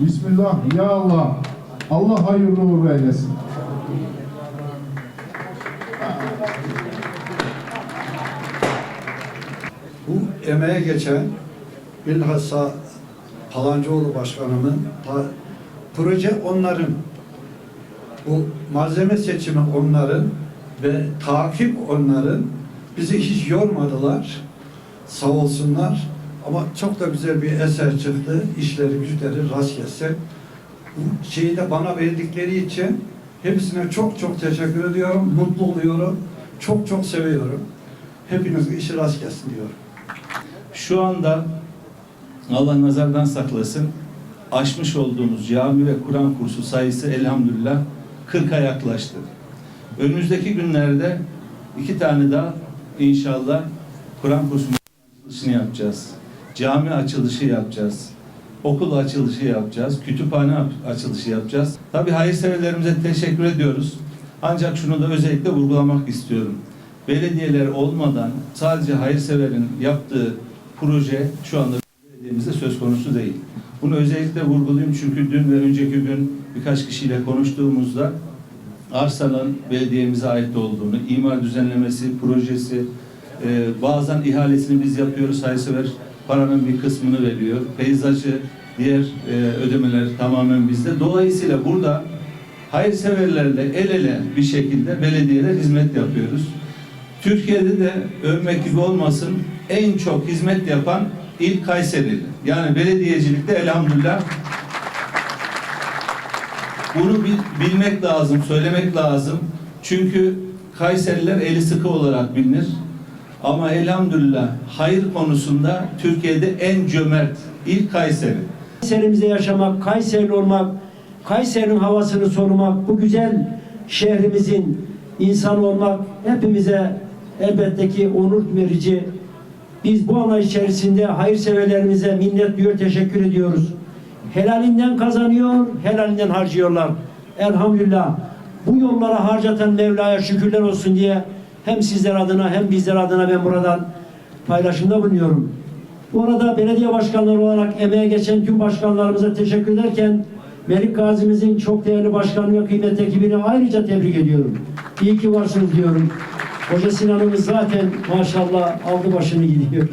Bismillah. Ya Allah. Allah hayırlı uğurlu eylesin. Bu emeğe geçen bilhassa Palancıoğlu Başkanımın proje onların bu malzeme seçimi onların ve takip onların bizi hiç yormadılar sağ olsunlar ama çok da güzel bir eser çıktı. İşleri güçleri rast gelsin. Bu şeyi de bana verdikleri için hepsine çok çok teşekkür ediyorum. Mutlu oluyorum. Çok çok seviyorum. Hepiniz işi rast gelsin diyorum. Şu anda Allah nazardan saklasın açmış olduğumuz cami ve Kur'an kursu sayısı elhamdülillah 40'a yaklaştı. Önümüzdeki günlerde iki tane daha inşallah Kur'an kursunun yapacağız. Cami açılışı yapacağız. Okul açılışı yapacağız. Kütüphane açılışı yapacağız. Tabii hayırseverlerimize teşekkür ediyoruz. Ancak şunu da özellikle vurgulamak istiyorum. Belediyeler olmadan sadece hayırseverin yaptığı proje şu anda belediyemizde söz konusu değil. Bunu özellikle vurgulayayım çünkü dün ve önceki gün birkaç kişiyle konuştuğumuzda arsanın belediyemize ait olduğunu, imar düzenlemesi, projesi, e, bazen ihalesini biz yapıyoruz, hayırsever paranın bir kısmını veriyor. Peyzajı, diğer e, ödemeler tamamen bizde. Dolayısıyla burada hayırseverlerle el ele bir şekilde belediyeler hizmet yapıyoruz. Türkiye'de de övmek gibi olmasın en çok hizmet yapan il Kayseri. Yani belediyecilikte elhamdülillah bunu bil- bilmek lazım, söylemek lazım. Çünkü Kayseriler eli sıkı olarak bilinir. Ama elhamdülillah hayır konusunda Türkiye'de en cömert il Kayseri. Kayserimizde yaşamak, Kayserili olmak, Kayseri'nin havasını solumak, bu güzel şehrimizin insanı olmak hepimize elbette ki onur verici. Biz bu anlayış içerisinde hayırseverlerimize minnet duyuyor, teşekkür ediyoruz. Helalinden kazanıyor, helalinden harcıyorlar. Elhamdülillah. Bu yollara harcatan Mevla'ya şükürler olsun diye hem sizler adına hem bizler adına ben buradan paylaşımda bulunuyorum. Bu arada belediye başkanları olarak emeğe geçen tüm başkanlarımıza teşekkür ederken Melik Gazi'mizin çok değerli başkanı ve kıymetli ekibini ayrıca tebrik ediyorum. İyi ki varsınız diyorum. Hoca Sinan'ımız zaten maşallah aldı başını gidiyor.